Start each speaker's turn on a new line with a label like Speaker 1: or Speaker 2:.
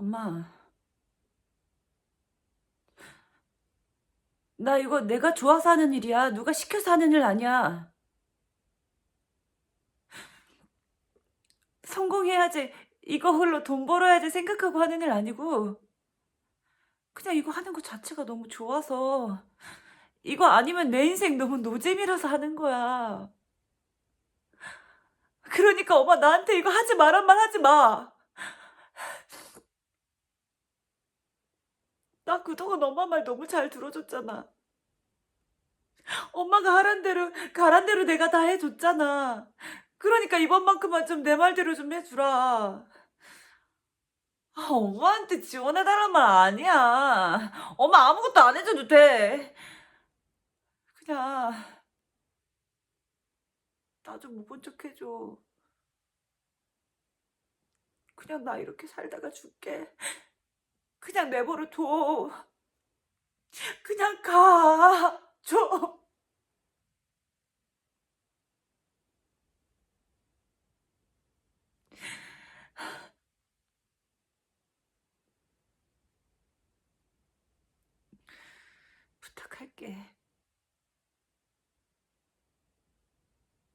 Speaker 1: 엄마. 나 이거 내가 좋아서 하는 일이야. 누가 시켜서 하는 일 아니야. 성공해야지. 이거 홀로 돈 벌어야지 생각하고 하는 일 아니고. 그냥 이거 하는 거 자체가 너무 좋아서. 이거 아니면 내 인생 너무 노잼이라서 하는 거야. 그러니까 엄마 나한테 이거 하지 말란 말 하지 마. 나 그동안 엄마 말 너무 잘 들어줬잖아. 엄마가 하란 대로, 가란 대로 내가 다 해줬잖아. 그러니까 이번만큼만 좀 내 말대로 좀 해주라. 아, 엄마한테 지원해달란 말 아니야. 엄마 아무것도 안 해줘도 돼. 그냥, 나 좀 못 본 척 해줘. 그냥 나 이렇게 살다가 줄게. 그냥 내버려 둬. 그냥 가. 줘. 부탁할게.